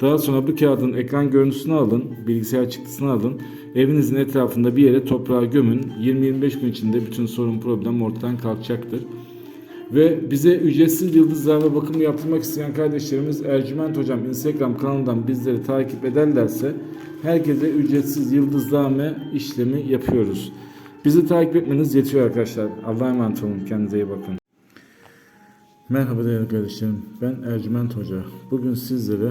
Daha sonra bu kağıdın ekran görüntüsünü alın, bilgisayar çıktısını alın. Evinizin etrafında bir yere toprağa gömün. 20-25 gün içinde bütün sorun problem ortadan kalkacaktır. Ve bize ücretsiz yıldızlarla bakımı yaptırmak isteyen kardeşlerimiz Ercüment Hocam Instagram kanalından bizleri takip ederlerse herkese ücretsiz yıldızlame işlemi yapıyoruz. Bizi takip etmeniz yetiyor arkadaşlar. Allah'a emanet olun. Kendinize iyi bakın. Merhaba değerli kardeşlerim. Ben Ercüment Hoca. Bugün sizlere